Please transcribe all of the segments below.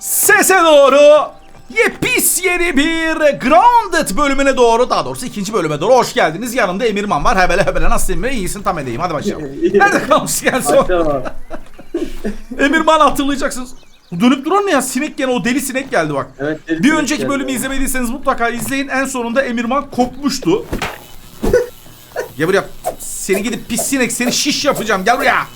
Sese doğru yepis yeni bir Grounded bölümüne doğru daha doğrusu ikinci bölüme doğru hoş geldiniz. Yanımda Emirman var. Hebele hebele nasılsın be? İyisin tam edeyim. Hadi başlayalım. Nerede kalmıştık en son? Emirman hatırlayacaksınız. Dönüp duran ne ya? Sinek gene o deli sinek geldi bak. Evet, deli Bir önceki geldi. bölümü izlemediyseniz mutlaka izleyin. En sonunda Emirman kopmuştu. Gel buraya. Seni gidip pis sinek seni şiş yapacağım. Gel buraya.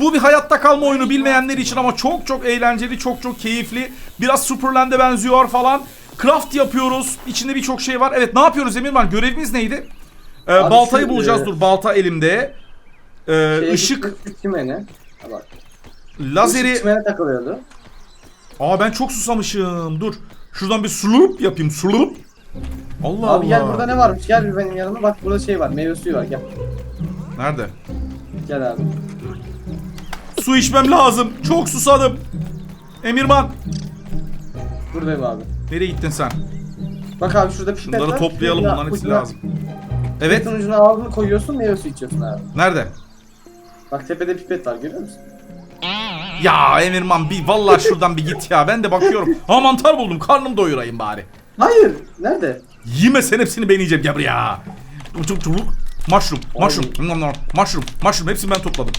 Bu bir hayatta kalma oyunu bilmeyenler için ama çok çok eğlenceli, çok çok keyifli. Biraz Superland'e benziyor falan. Craft yapıyoruz. İçinde birçok şey var. Evet ne yapıyoruz Emirman? Görevimiz neydi? Ee, Abi baltayı şu, bulacağız. e, Dur balta elimde. Ee, Şeye ışık, Çimene. Ha bak. lazeri... Işık çimene takılıyordu. Aa ben çok susamışım. Dur. Şuradan bir slurp yapayım. Slurp. Allah Abi gel Allah. burada ne varmış? Gel bir benim yanıma. Bak burada şey var. Meyve suyu var. Gel. Nerede? Gel abi. Su içmem lazım. Çok susadım. Emirman. Buradayım abi. Nereye gittin sen? Bak abi şurada pipet Şunları var. toplayalım. Bunların hepsi ucuna- lazım. Evet. Pipetin ucuna ağzını koyuyorsun meyve suyu içiyorsun abi. Nerede? Bak tepede pipet var görüyor musun? Ya Emirman bir vallahi şuradan bir git ya. Ben de bakıyorum. Ha mantar buldum. Karnım doyurayım bari. Hayır. Nerede? Yeme sen hepsini ben yiyeceğim. Gel buraya. Mushroom. Mushroom. Nom nom. Mushroom. Mushroom. Hepsini ben topladım.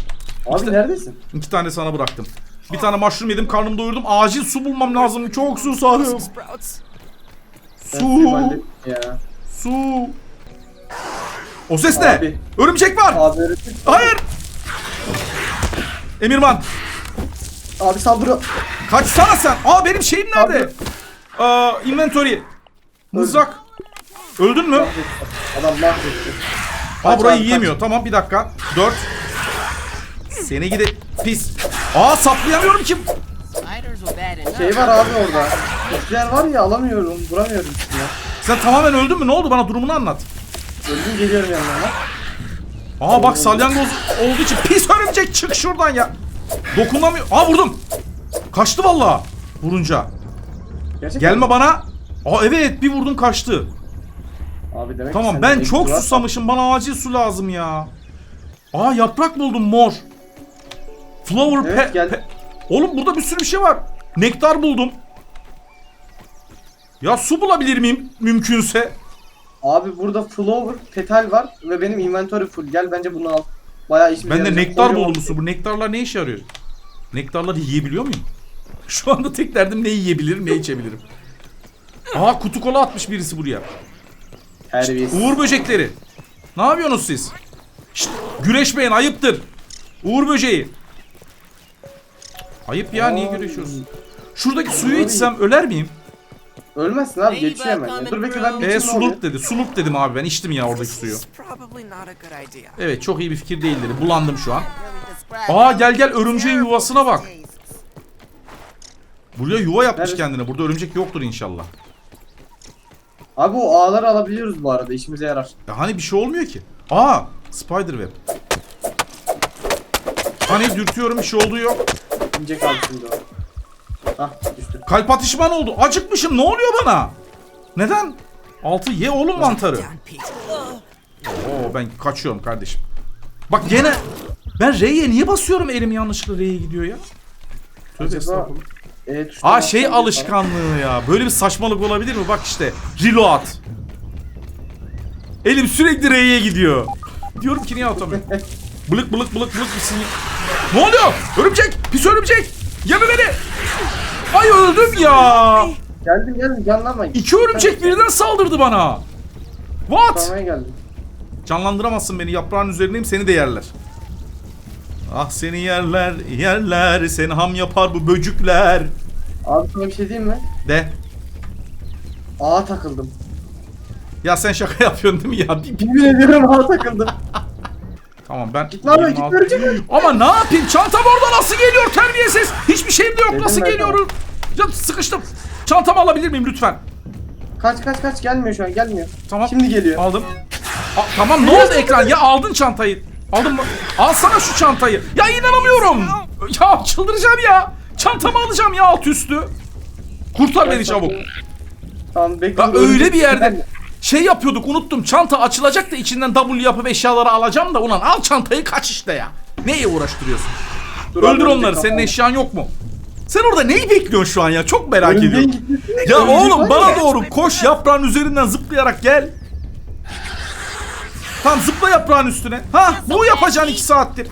Abi neredesin? İki tane sana bıraktım. Bir tane mushroom yedim. Karnımı doyurdum. Acil su bulmam lazım. Çok susadım. Sprouts. Ben Su. suyu hallettim Ya. Su. O ses ne? Abi. Örümcek var. Abi öğretim. Hayır. Emirman Abi saldırıyor. kaçsana sen. Aa benim şeyim nerede? Aa inventory. Mızrak. Öldün mü? Adam mahvetti. Aa Kaç burayı abi, yiyemiyor. Tamam bir dakika. Dört. Seni gide pis. Aa saplayamıyorum ki. Şey var abi orada. Oksijen var ya alamıyorum. Vuramıyorum üstüne. Sen tamamen öldün mü? Ne oldu? Bana durumunu anlat. Öldüm geliyorum yanına. Aa bak salyangoz olduğu için pis örümcek çık şuradan ya. Dokunamıyor. Aa vurdum. Kaçtı vallahi. Vurunca. Gerçekten. Gelme bana. Aa evet bir vurdum kaçtı. Abi demek ki Tamam sende ben çok var. susamışım. Bana acil su lazım ya. Aa yaprak buldum mor. Flower Evet, pe- gel. pe- Oğlum burada bir sürü bir şey var. Nektar buldum. Ya su bulabilir miyim mümkünse? Abi burada flower, petal var ve benim inventory full. Gel bence bunu al. Bayağı işimize Ben de nektar buldum su. Bu nektarlar ne işe yarıyor? Nektarları yiyebiliyor muyum? Şu anda tek derdim ne yiyebilirim ne içebilirim. Aa kutu kola atmış birisi buraya. Terbiyesiz. Uğur böcekleri. Ne yapıyorsunuz siz? Şşt, güreşmeyin ayıptır. Uğur böceği. Ayıp ya niye güreşiyorsun? Şuradaki suyu içsem öler miyim? Ölmezsin abi geçiyor hemen. ya. Dur bekle ben bir E içeyim ne oluyor? suluk dedi. Suluk dedim abi ben içtim ya oradaki suyu. Evet çok iyi bir fikir değil dedi. Bulandım şu an. Aa gel gel örümceğin yuvasına bak. Buraya yuva yapmış Nerede? kendine. Burada örümcek yoktur inşallah. Abi o ağları alabiliyoruz bu arada işimize yarar. Ya hani bir şey olmuyor ki. Aa spider web. Hani dürtüyorum bir şey olduğu yok. İnecek abi şimdi o. Hah düştü. Kalp atışman oldu. Acıkmışım. Ne oluyor bana? Neden? Altı ye oğlum mantarı. Oo ben kaçıyorum kardeşim. Bak gene ben R'ye niye basıyorum elim yanlışlıkla R'ye gidiyor ya? Tövbe Acaba estağfurullah. e, tuşuna Aa şey alışkanlığı ya. Böyle bir saçmalık olabilir mi? Bak işte. Reload. Elim sürekli R'ye gidiyor. Diyorum ki niye atamıyorum? Bılık bılık bılık bılık bir sinir. Ne oluyor? Örümcek! Pis örümcek! Yeme beni! Ay öldüm ya! Geldim geldim canlanma. İki örümcek birden saldırdı bana. What? Geldim. Canlandıramazsın beni. Yaprağın üzerindeyim seni de yerler. Ah seni yerler, yerler. Seni ham yapar bu böcükler. Abi sana bir şey diyeyim mi? De. Ağa takıldım. Ya sen şaka yapıyorsun değil mi ya? Bir- bir- Yemin ediyorum ağa takıldım. Tamam ben... Benim gitme alt- örümcek. Ama ne yapayım? Çantam orada nasıl geliyor terbiyesiz? Hiçbir şeyim de yok. Dedim nasıl ben geliyor? Ya sıkıştım. Çantamı alabilir miyim lütfen? Kaç kaç kaç gelmiyor şu an gelmiyor. Tamam. Şimdi geliyor. Aldım. A- tamam ne oldu ekran? Ya aldın çantayı. Aldın mı? Alsana şu çantayı. Ya inanamıyorum. Ya çıldıracağım ya. Çantamı alacağım ya alt üstü. Kurtar beni çabuk. Tamam bekle. Öyle bir yerde şey yapıyorduk unuttum. Çanta açılacak da içinden W yapıp eşyaları alacağım da ulan al çantayı kaç işte ya. Neye uğraştırıyorsun? Dur Öldür onları. Senin eşyan yok mu? Sen orada neyi bekliyorsun şu an ya? Çok merak Örümceğin ediyorum. Ya oğlum bana ya. doğru koş yaprağın üzerinden zıplayarak gel. Tamam zıpla yaprağın üstüne. Ha bu yapacaksın iki saattir.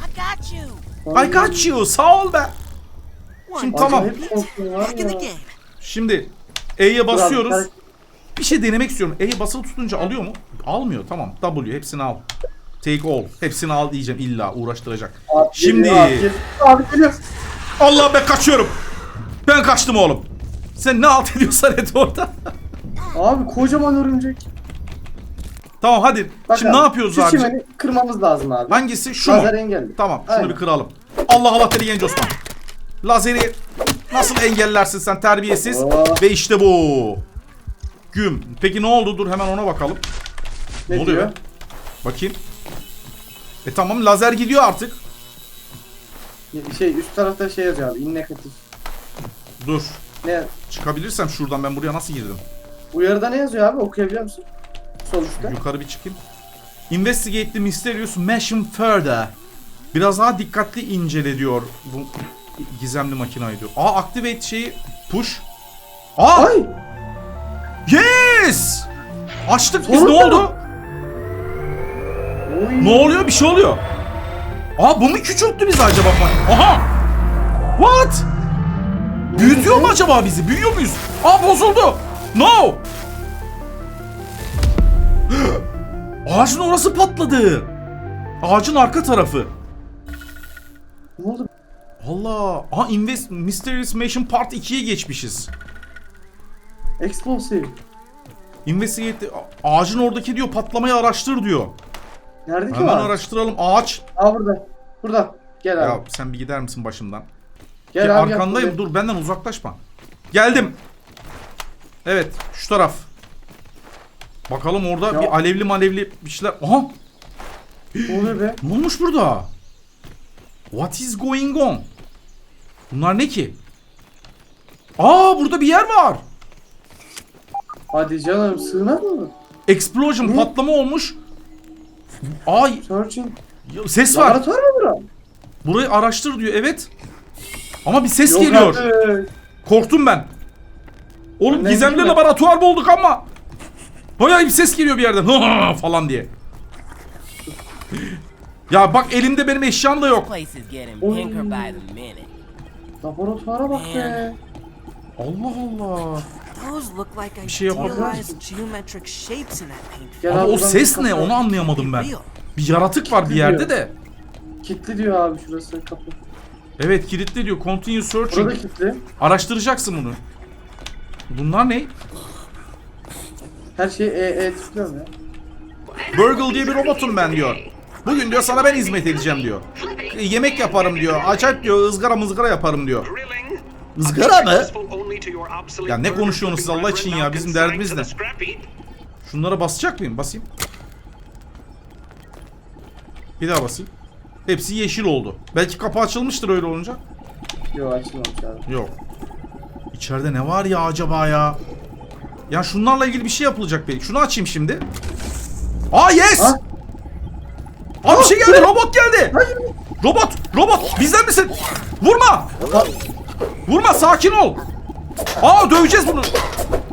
I got you. Sağ ol be. Şimdi tamam. Şimdi E'ye basıyoruz. Bir şey denemek istiyorum. E'ye basılı tutunca alıyor mu? Almıyor tamam. W hepsini al. Take all. Hepsini al diyeceğim illa uğraştıracak. Abi Şimdi abi geliyor. Abi geliyor. Allah be kaçıyorum. Ben kaçtım oğlum. Sen ne alt ediyorsan et orada. Abi kocaman örümcek. tamam hadi. Bak Şimdi abi, ne yapıyoruz abi? çimeni kırmamız lazım abi. Hangisi? Şu mu? Lazer engelli. Tamam şunu Aynen. bir kıralım. Allah Allah deli genç Osman. Lazeri nasıl engellersin sen terbiyesiz? Oh. Ve işte bu. Güm. Peki ne oldu? Dur hemen ona bakalım. Ne, Ne oluyor? diyor? Bakayım. E tamam lazer gidiyor artık. Şey üst tarafta şey yazıyor abi. in negatif. Dur. Ne? Çıkabilirsem şuradan ben buraya nasıl girdim? Uyarıda ne yazıyor abi? Okuyabiliyor musun? Üstte. Yukarı bir çıkayım. Investigate the mysterious machine further. Biraz daha dikkatli incele diyor bu gizemli makinayı diyor. Aa activate şeyi push. Aa Ay! Yes! Açtık biz ne oldu? Oy. Ne oluyor? Bir şey oluyor. Aa bu mu küçülttü bizi acaba? Aha! What? Büyütüyor mu acaba bizi? Büyüyor muyuz? Aa bozuldu. No! Ağacın orası patladı. Ağacın arka tarafı. Ne oldu? Allah. Aha Invest Mysterious Mansion Part 2'ye geçmişiz. Explosive. Investigate ağacın oradaki diyor patlamayı araştır diyor. Nerede ki Hemen o? araştıralım. Ağaç. Aa burada. Burada. Gel abi. Ya sen bir gider misin başımdan? Gel Ya abi. arkandayım. Dur benden uzaklaşma. Geldim. Evet, şu taraf. Bakalım orada Ya. bir alevli malevli bir şeyler. Aha! Ne oluyor be? Ne olmuş burada? What is going on? Bunlar ne ki? Aa burada bir yer var. Hadi canım sığınak mı? Explosion Ne? patlama olmuş. Ay Searching. ses var. Laboratuvar mı bura? Burayı araştır diyor. Evet. Ama bir ses geliyor. artık. Korktum ben. Oğlum Önden gizemli gitme. laboratuvar bulduk ama. Bayağı bir ses geliyor bir yerden. Hı falan diye. Ya bak elimde benim eşyam da yok. Place is getting Oy. pinker by the minute. Laboratuvara bak be. Allah Allah. Those look like Bir şey yapalım. idealized geometric shapes in that paint. Gel Ama abi o buradan ses ne onu anlayamadım ben. Real. Bir yaratık var bir yerde de. Kilitli diyor abi şurası kapı. Evet kilitli diyor. Continue searching. Burada kilitli. Araştıracaksın bunu. Bunlar ne? Her şeyi E E tıklıyorum ya. Burgle diye bir robotum ben diyor. Bugün diyor sana ben hizmet edeceğim diyor. E, yemek yaparım diyor. Acayip diyor ızgara mızgara yaparım diyor. Izgara mı? Ya ne konuşuyorsunuz siz Allah için ya? Bizim derdimiz ne? Şunlara basacak mıyım? Basayım. Bir daha basayım. Hepsi yeşil oldu. Belki kapı açılmıştır öyle olunca. Yok açılmamış abi. Yok. İçeride ne var ya acaba ya? Ya şunlarla ilgili bir şey yapılacak belki. Şunu açayım şimdi. Aa yes! Ha? Aa bir şey geldi. Robot geldi. Robot, robot bizden misin? Vurma. Vurma sakin ol. Aa döveceğiz bunu.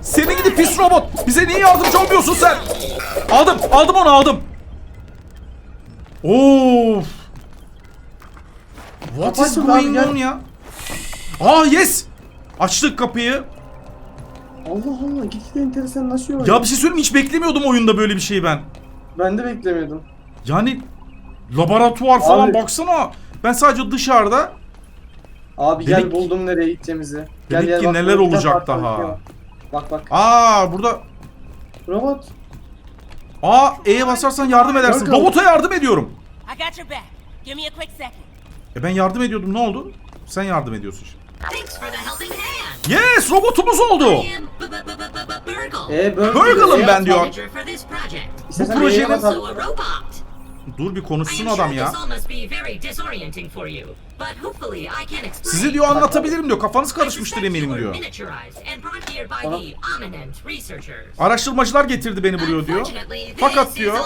Seni gidip pis robot. Bize niye yardımcı olmuyorsun sen? Aldım, aldım onu aldım. Of. What is going on ya? Aa yes. Açtık kapıyı. Allah Allah gitgide enteresan nasıl yok? Ya bir şey söyleyeyim mi? hiç beklemiyordum oyunda böyle bir şeyi ben. Ben de beklemiyordum. Yani laboratuvar falan Abi. baksana. Ben sadece dışarıda Abi Dedik- gel buldum nereye gideceğimizi. Gel Dedik gel ki bak, neler burada olacak farklı daha. bir şey var. Bak bak. Aa burada Robot. Aa E'ye basarsan yardım edersin. Bakalım. Robota yardım ediyorum. I got your back. Give me a quick second. E ben yardım ediyordum ne oldu? Sen yardım ediyorsun şimdi. Thanks for the helping hand. Yes robotumuz oldu. I am B- B- B- B- B- Burgle. E E ben diyor. Manager for this project. İstersen Bu a robot. Dur bir konuşsun am adam ya. Size diyor anlatabilirim diyor. Kafanız karışmıştır eminim diyor. Araştırmacılar getirdi beni buraya diyor. Fakat diyor.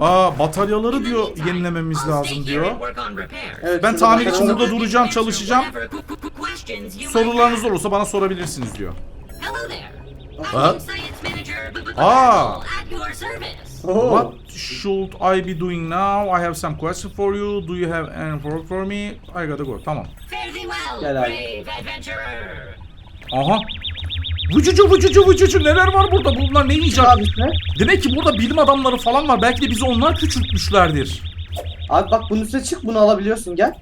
Aa bataryaları diyor yenilememiz lazım diyor. Evet, Ben tamir için burada duracağım, çalışacağım. Sorularınız olursa bana sorabilirsiniz diyor. Ha? Service. Oo. What should I be doing now? I have some question for you. Do you have any work for me? I gotta go. Tamam. Gel abi. Aha. Vıcıcı vıcıcı vıcıcı neler var burada? Bunlar ne yiyecek? Abi ne? Demek ki burada bilim adamları falan var. Belki de bizi onlar küçültmüşlerdir. Abi bak bunun üstüne çık bunu alabiliyorsun gel.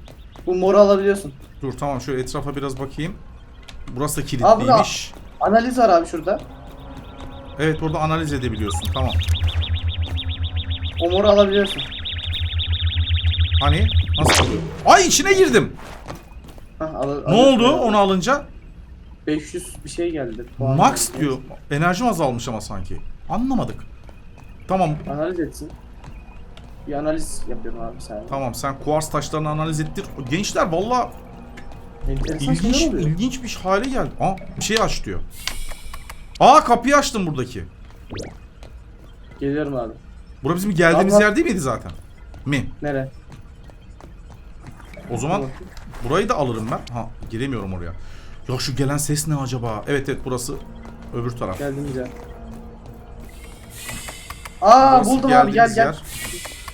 Bu moru alabiliyorsun. Dur tamam şöyle etrafa biraz bakayım. Burası da Abi kilitliymiş. Analiz var abi şurada. Evet burada analiz edebiliyorsun. Tamam. O moru alabiliyorsun. Hani? Nasıl oluyor? Ay içine girdim. Hah, al, Ne alıyorsun oldu onu alınca? 500 bir şey geldi. Puan Max geldi. diyor. Enerjim azalmış ama sanki. Anlamadık. Tamam. Analiz etsin. Bir analiz yapıyorum abi sen. Tamam sen kuars taşlarını analiz ettir. Gençler valla ilginç, ilginç bir hale geldi. Aa bir şey aç diyor. Aa kapıyı açtım buradaki. Geliyorum abi. Bura bizim geldiğimiz Ama- yer değil miydi zaten? Mi? Nere? O zaman burayı da alırım ben. Ha giremiyorum oraya. Ya şu gelen ses ne acaba? Evet evet burası öbür taraf. Geldim güzel. Aa Burası buldum abi gel geldiğimiz gel. yer.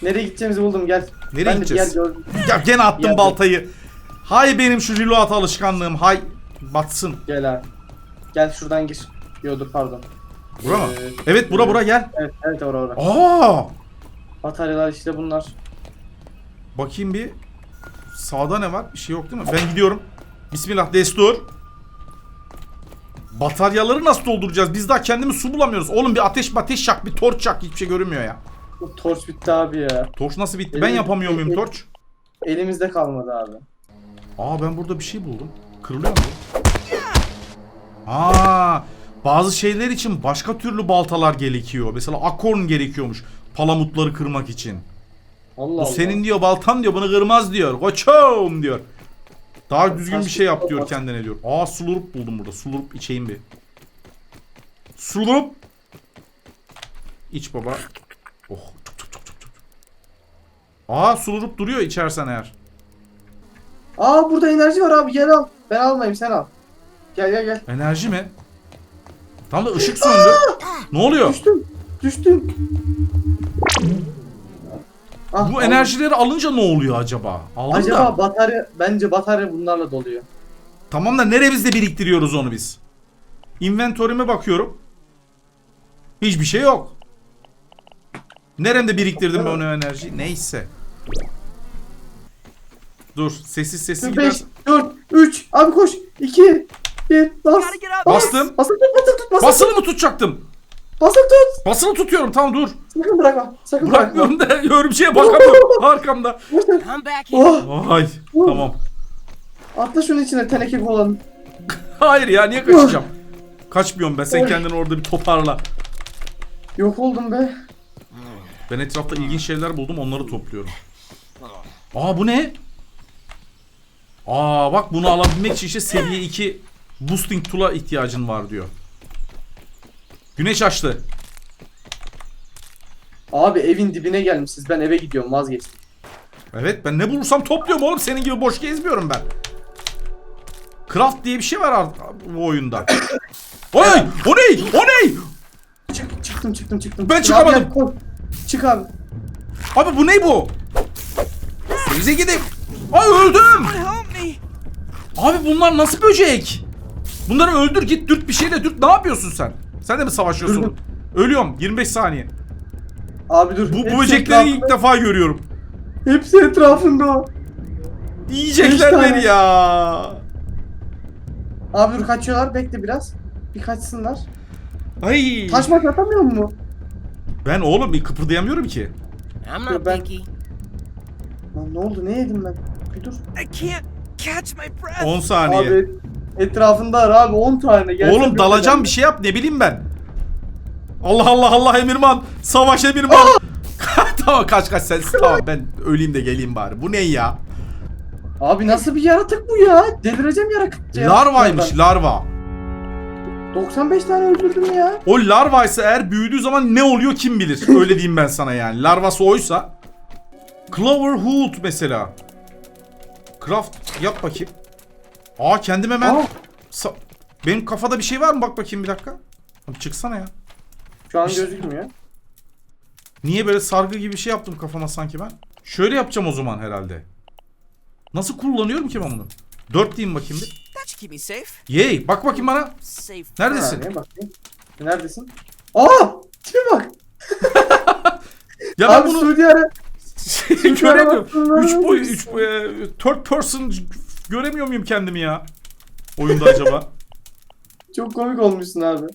Nereye gideceğimizi buldum gel. Nereye ben de gideceğiz? Gel gördüm. Ya gene attım Geldim. baltayı. Hay benim şu reload alışkanlığım. Hay batsın. Gel abi. Gel şuradan gir. Yo dur pardon. Bura mı? Ee, Evet bura bura gel. Evet evet oraya oraya. Aa! Bataryalar işte bunlar. Bakayım bir. Sağda ne var? Bir şey yok değil mi? Ben gidiyorum. Bismillah destur. Bataryaları nasıl dolduracağız? Biz daha kendimiz su bulamıyoruz. Oğlum bir ateş ateş çak, bir torç çak. Hiçbir şey görünmüyor ya. Bu torç bitti abi ya. Torç nasıl bitti? Ben Elim- yapamıyor muyum elim- torç? Elimizde kalmadı abi. Aa ben burada bir şey buldum. Kırılıyor mu? Aa bazı şeyler için başka türlü baltalar gerekiyor. Mesela akorn gerekiyormuş. Palamutları kırmak için. Allah Bu Allah. senin diyor baltan diyor bunu kırmaz diyor. Koçum diyor. Daha düzgün bir şey yap diyor kendine diyor. Aa sulurup buldum burada. Sulurup içeyim bir. Sulurup. İç baba. Oh. Tuk tuk tuk tuk tuk. Aa sulurup duruyor içersen eğer. Aa burada enerji var abi gel al. Ben almayayım sen al. Gel gel gel. Enerji mi? Tam da ışık söndü. ne oluyor? Düştüm. Düştüm. Ah, Bu enerjileri alınca ne oluyor acaba? Aldım Acaba da. batarya bence batarya bunlarla doluyor. Tamam da neremizde biriktiriyoruz onu biz? Inventörüme bakıyorum. Hiçbir şey yok. Neremde biriktirdim ben o enerjiyi? Neyse. Dur sessiz sessiz 5, gidersin. 4, 3, abi koş. 2, 1, bas. Bastım. Basılı tut, basılı tut, basılı, Basılı mı tutacaktım? basılı tut. Basılı tutuyorum tamam dur. Sakın bırakma, sakın bırakma. Bırakmıyorum da örümceğe bakamıyorum arkamda. I'm back in. Oh, Ay tamam. atla şunun içine teneke kolanı. Hayır ya niye kaçacağım? Kaçmıyorum ben sen kendini orada bir toparla. Yok oldum be. Ben etrafta ilginç şeyler buldum onları topluyorum. Aa bu ne? Aa bak bunu alabilmek için işte seviye 2 boosting tool'a ihtiyacın var diyor. Güneş açtı. Abi evin dibine gelmişsiniz. Ben eve gidiyorum vazgeçtim. Evet ben ne bulursam topluyorum oğlum senin gibi boş gezmiyorum ben. Craft diye bir şey var artık bu oyunda. Oy! O ne? O ne? Çık, çıktım çıktım çıktım. Ben Abi çıkamadım. gel, koş. Çık abi. Abi bu ne bu? Bize gideyim. Ay öldüm. Abi bunlar nasıl böcek? Bunları öldür git dürt bir şeyle dürt. Ne yapıyorsun sen? Sen de mi savaşıyorsun? Durdum. Ölüyorum 25 saniye. Abi dur. Bu, bu böcekleri ilk etrafında- defa görüyorum. Hepsi etrafında. Yiyecekler beni ya. Abi dur kaçıyorlar. Bekle biraz. Bir kaçsınlar. Ay. Taş maç atamıyor mu? Ben oğlum bir kıpırdayamıyorum ki. I'm not Ben- picky. Lan ne oldu? Ne yedim ben? Bir dur. I can't catch my breath. 10 saniye. Abi etrafında var abi 10 tane. Gelse oğlum dalacağım bir şey yap ne bileyim ben. Allah Allah Allah Emirman. Savaş Emirman. tamam kaç kaç sen. Tamam ben öleyim de geleyim bari. Bu ne ya? Abi nasıl bir yaratık bu ya? Delireceğim yaratık. Larvaymış larva. 95 tane öldürdüm ya. O larva ise eğer büyüdüğü zaman ne oluyor kim bilir. Öyle diyeyim ben sana yani. Larvası oysa. Cloverhood mesela. Craft yap bakayım. Aa kendim hemen. Aa. Sa- Benim kafada bir şey var mı? Bak bakayım bir dakika. Abi çıksana ya. Şu an İşte- gözükmüyor. Niye böyle sargı gibi bir şey yaptım kafama sanki ben? Şöyle yapacağım o zaman herhalde. Nasıl kullanıyorum ki ben bunu? 4 diyeyim bakayım bir. That should keep me safe. Yay bak bakayım bana. Safe. Neredesin? Bakayım. Neredesin? Aa! Tipe bak. Ya ben Abi bunu Suudi Ara. göremiyorum. 3 boy 3 third person göremiyor muyum kendimi ya? Oyunda acaba? Çok komik olmuşsun abi.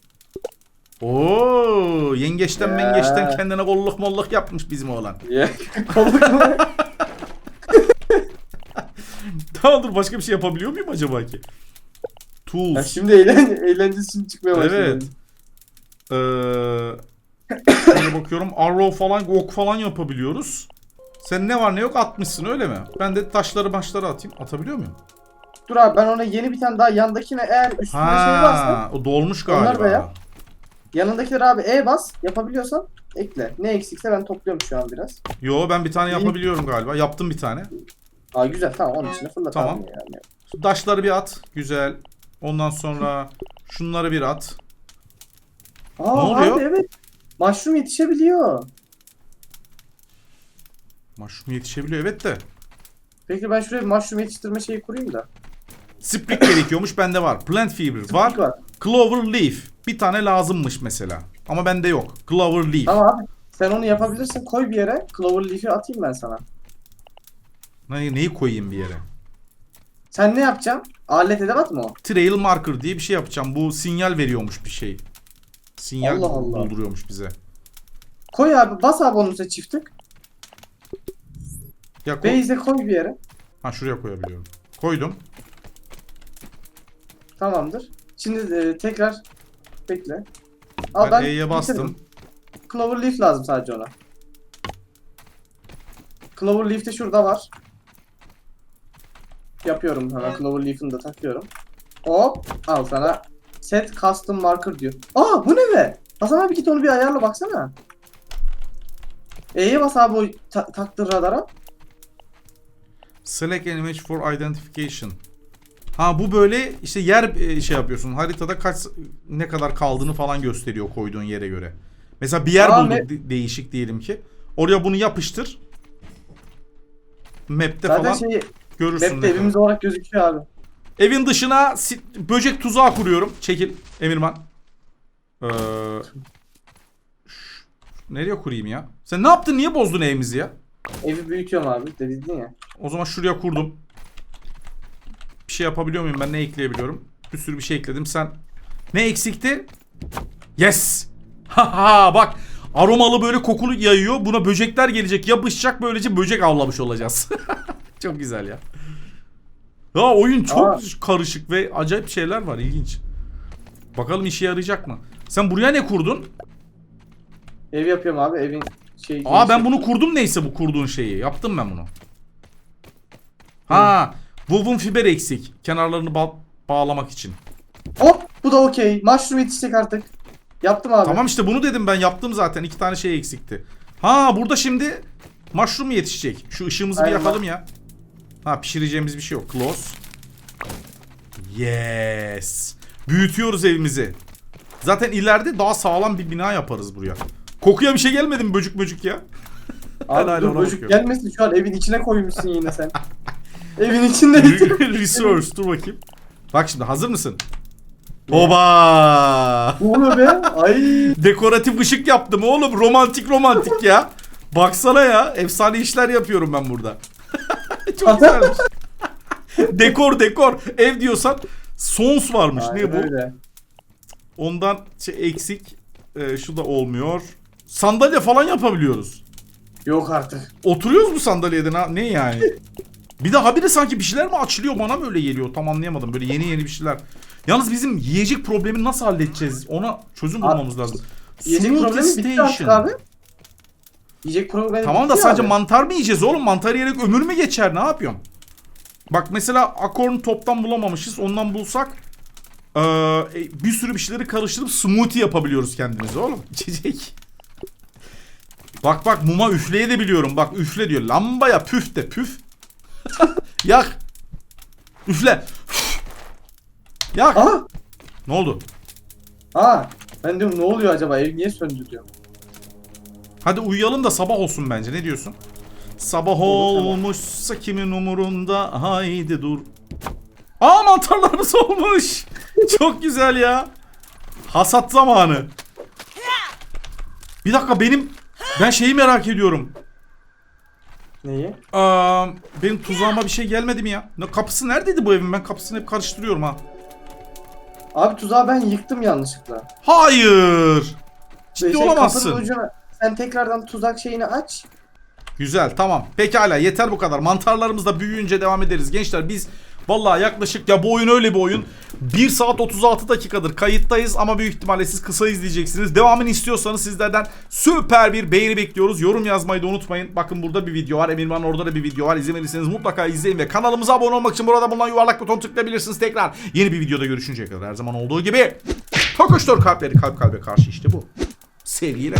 Oo, yengeçten Ya. mengeçten kendine kolluk molluk yapmış bizim oğlan. Ya kolluk mu? Tamam dur başka bir şey yapabiliyor muyum acaba ki? Ya Tools. şimdi eğlen eğlencesi çıkmaya başladı. Evet. Ee, şöyle bakıyorum. Arrow falan, ok falan yapabiliyoruz. Sen ne var ne yok atmışsın öyle mi? Ben de taşları başları atayım. Atabiliyor muyum? Dur abi ben ona yeni bir tane daha yandakine eğer üstünde şey Ha, o dolmuş Onlar galiba. da yap. yanındakileri abi E bas yapabiliyorsan ekle. Ne eksikse ben topluyorum şu an biraz. Yo ben bir tane Yeni- yapabiliyorum galiba. Yaptım bir tane. Aa güzel tamam onun içine fırlat Tamam. abi yani. Taşları bir at. Güzel. Ondan sonra şunları bir at. Aa Ne oluyor? abi evet. Mushroom yetişebiliyor. Mushroom yetişebiliyor evet de. Peki ben şuraya mushroom yetiştirme şeyi kurayım da. Sprig gerekiyormuş bende var. Plant Fever var. Var. Clover Leaf. Bir tane lazımmış mesela. Ama bende yok. Clover Leaf. Tamam abi. Sen onu yapabilirsin koy bir yere. Clover Leaf'i atayım ben sana. Ne, neyi koyayım bir yere? Sen ne yapacaksın? Alet edevat mı o? Trail Marker diye bir şey yapacağım. Bu sinyal veriyormuş bir şey. Sinyal Allah Allah. bulduruyormuş bize. Koy abi bas abi onun üstüne çift tık. Ya koy. Base'e koy bir yere. Ha şuraya koyabiliyorum. Koydum. Tamamdır. Şimdi e, tekrar bekle. Ben E'ye bastım. bitirdim. Clover Leaf lazım sadece ona. Clover Leaf de şurada var. Yapıyorum hemen Clover Leaf'ını da takıyorum. Hop al sana set custom marker diyor. Aa bu ne be? Hasan abi git onu bir ayarla baksana. E'ye bas abi o ta- taktığın radara. Select an image for identification. Ha bu böyle işte yer e, şey yapıyorsun. Haritada kaç ne kadar kaldığını falan gösteriyor koyduğun yere göre. Mesela bir yer Aa, bulduk de- değişik diyelim ki. Oraya bunu yapıştır. Map'te Zaten falan şey görürsün. map'te kadar. evimiz olarak gözüküyor abi. Evin dışına böcek tuzağı kuruyorum. Çekil Emirman. Ee, nereye kurayım ya? Sen ne yaptın? Niye bozdun evimizi ya? Evi büyütüyorum abi dedin ya. O zaman şuraya kurdum. Bir şey yapabiliyor muyum ben? Ne ekleyebiliyorum? Bir sürü bir şey ekledim. Sen ne eksikti? Yes. Haha bak. Aromalı böyle kokulu yayıyor. Buna böcekler gelecek. Yapışacak böylece böcek avlamış olacağız. çok güzel ya. Ya oyun çok Aa. karışık ve acayip şeyler var. ilginç. Bakalım işe yarayacak mı? Sen buraya ne kurdun? Ev yapıyorum abi evin şey. Aa ben bunu kurdum neyse bu kurduğun şeyi. Yaptım ben bunu. Ha, woven fiber eksik. Kenarlarını ba- bağlamak için. Hop bu da okey. Mushroom yetişecek artık. Yaptım abi. Tamam işte bunu dedim ben yaptım zaten. İki tane şey eksikti. Ha burada şimdi mushroom yetişecek. Şu ışığımızı bir Aynen. yakalım ya. Ha pişireceğimiz bir şey yok. Close. Yes. Büyütüyoruz evimizi. Zaten ileride daha sağlam bir bina yaparız buraya. Kokuya bir şey gelmedi mi böcük böcük ya? Abi dur bakıyorum. gelmesin şu an evin içine koymuşsun yine sen. evin içinde Resource dur bakayım. Bak şimdi hazır mısın? Oba! Ne oluyor be? Ay. Dekoratif ışık yaptım oğlum. Romantik romantik ya. Baksana ya. Efsane işler yapıyorum ben burada. Çok güzelmiş. dekor dekor. Ev diyorsan Sons varmış. ne Aynen bu? öyle. Ondan şey eksik. Ee, şu da olmuyor. Sandalye falan yapabiliyoruz. Yok artık. Oturuyoruz mu sandalyede? Ne, ne yani? Bir de habire sanki bir şeyler mi açılıyor bana mı öyle geliyor? Tam anlayamadım. Böyle yeni yeni bir şeyler. Yalnız bizim yiyecek problemini nasıl halledeceğiz? Ona çözüm bulmamız lazım. Yiyecek problemi bitti artık abi. Yiyecek problemi Tamam da sadece abi. mantar mı yiyeceğiz oğlum? Mantar yiyerek ömür mü geçer? Ne yapıyorsun? Bak mesela akorn toptan bulamamışız. Ondan bulsak eee, e, bir sürü bir şeyleri karıştırıp smoothie yapabiliyoruz kendimize oğlum. İçecek. Bak bak muma üfleye de biliyorum. Bak üfle diyor. Lambaya püf de püf. Yak. Üfle. Yak. Aa! Ne oldu? Aa! Ben diyorum ne oluyor acaba? Ev niye söndü diyorum. Hadi uyuyalım da sabah olsun bence. Ne diyorsun? Sabah olmuşsa kimin umurunda? Haydi dur. Aa mantarlarımız olmuş. Çok güzel ya. Hasat zamanı. Bir dakika benim ben şeyi merak ediyorum. Neyi? Aa, benim tuzağıma bir şey gelmedi mi ya? Ne kapısı neredeydi bu evin? Ben kapısını hep karıştırıyorum ha. Abi tuzağı ben yıktım yanlışlıkla. Hayır. Ciddi Şey, olamazsın. kapının ucuna sen tekrardan tuzak şeyini aç. Güzel tamam. Pekala yeter bu kadar. Mantarlarımız da büyüyünce devam ederiz. Gençler biz vallahi yaklaşık ya bu oyun öyle bir oyun. 1 saat 36 dakikadır kayıttayız ama büyük ihtimalle siz kısa izleyeceksiniz. Devamını istiyorsanız sizlerden süper bir beğeni bekliyoruz. Yorum yazmayı da unutmayın. Bakın burada bir video var. Emirman orada da bir video var. İzlemediyseniz mutlaka izleyin ve kanalımıza abone olmak için burada bulunan yuvarlak buton tıklayabilirsiniz tekrar. Yeni bir videoda görüşünceye kadar her zaman olduğu gibi. Tokuştur kalpleri kalp kalbe karşı işte bu. Sevgiyle.